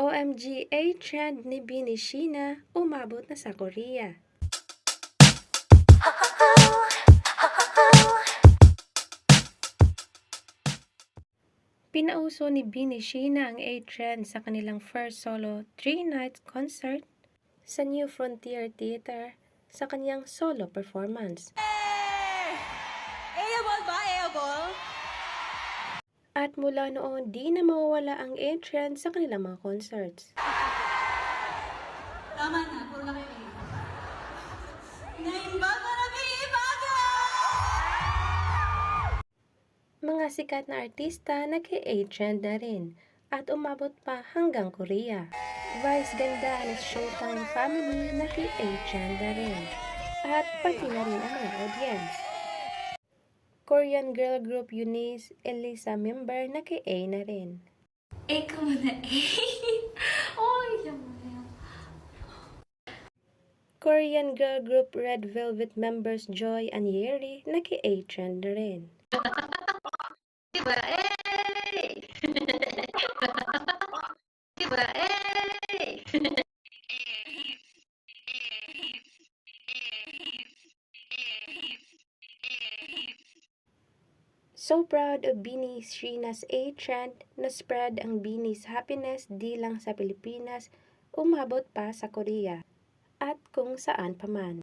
OMG A-trend ni Bini Sheena umabot na sa Korea. Pinauso ni Bini Sheena ang A-trend sa kanilang first solo three-night concert sa New Frontier Theater sa kanyang solo performance. At mula noon, di na mawawala ang A-trend sa kanilang mga concerts. Tama na, puro na kayo eh. Ngayon ba ka nag-iibaga? Mga sikat na artista nag-A-trend na rin at umabot pa hanggang Korea. Vice ganda ni Showtime family nag-A-trend na rin. At pati na rin ang mga audience. Korean girl group Eunice, Elisa member nag-A na rin. Eh, ka muna eh. Oy, mo yan. Korean girl group Red Velvet members Joy and Yeri na rin. Diba? Eh! diba? Eh! So proud of Bini Sheena's A-trend na spread ang Bini's happiness di lang sa Pilipinas, umabot pa sa Korea at kung saan pa man.